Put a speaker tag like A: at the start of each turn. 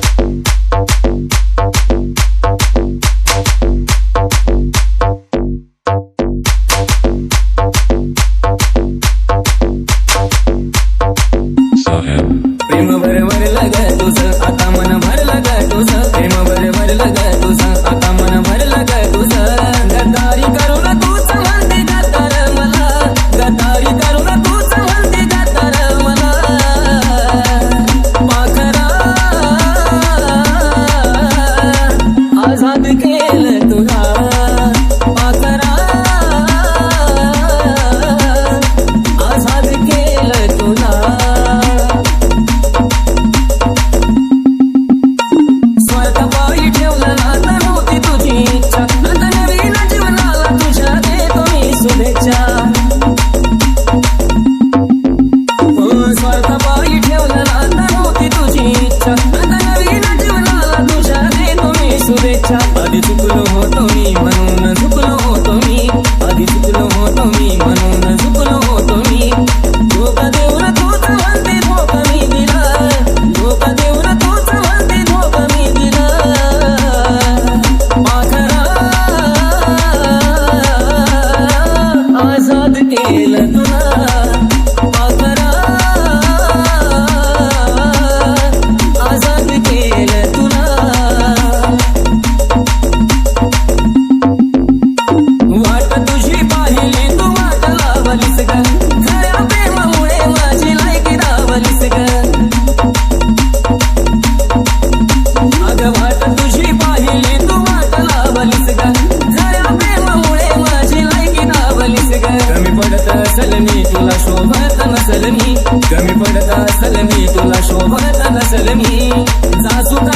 A: Bye. I've been மேல तुला शोभत नसल मी. कमी पडत असल मी तुला शोभत नसल मी. जासुका